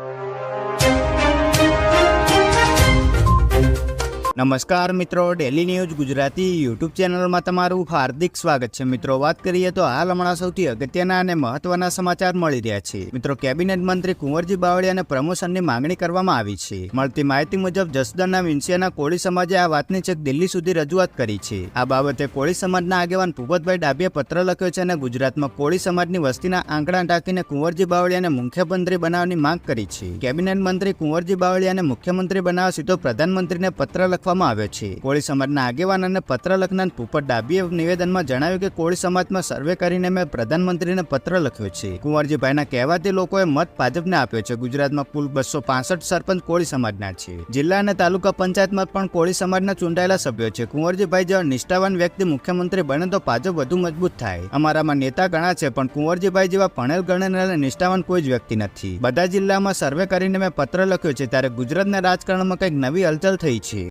you. નમસ્કાર મિત્રો daily news Gujarati YouTube ચેનલમાં તમારું હાર્દિક સ્વાગત છે. મિત્રો, વાત કરીએ તો હાલ હમણાં સૌથી અગત્યના અને મહત્વના સમાચાર મળી રહ્યા છે. મિત્રો, કેબિનેટ મંત્રી કુંવરજી બાવળિયાને પ્રમોશનની માંગણી કરવામાં આવી છે. મળતી માહિતી મુજબ, જસદણના વિંસિયાના કોળી સમાજે આ વાતની છેક દિલ્હી સુધી રજૂઆત કરી છે. આ બાબતે કોળી સમાજના આગેવાન ભૂપતભાઈ ડાબીએ પત્ર લખ્યો છે અને ગુજરાતમાં કોળી સમાજની વસ્તીના આંકડા ટાંકીને કુંવરજી બાવળિયાને મુખ્યમંત્રી બનાવવાની માંગ કરી છે. કેબિનેટ મંત્રી કુંવરજી બાવળિયાને મુખ્યમંત્રી બનાવવા સીધો પ્રધાનમંત્રીને પત્ર લખવામાં આવ્યો છે. કોળી સમાજના આગેવાન અને પત્ર લખનાર ભૂપત ડાબીએ નિવેદનમાં જણાવ્યું કે કોળી સમાજમાં સર્વે કરીને મેં પ્રધાનમંત્રીને પત્ર લખ્યો છે. કુંવરજીભાઈના કહેવાથી લોકોએ મત ભાજપને આપ્યો છે. ગુજરાતમાં કુલ બસો પાસઠ સરપંચ કોળી સમાજના છે. જિલ્લા અને તાલુકા પંચાયતમાં પણ કોળી સમાજના ચૂંટાયેલા સભ્યો છે. કુંવરજીભાઈ જેવા નિષ્ઠાવાન વ્યક્તિ મુખ્યમંત્રી બને તો ભાજપ વધુ મજબૂત થાય. અમારામાં નેતા ઘણા છે, પણ કુંવરજીભાઈ જેવા ભણેલ ગણેલ અને નિષ્ઠાવાન કોઈ જ વ્યક્તિ નથી. બધા જિલ્લામાં સર્વે કરીને મેં પત્ર લખ્યો છે, ત્યારે ગુજરાતના રાજકારણમાં કંઈક નવી હલચલ થઈ છે.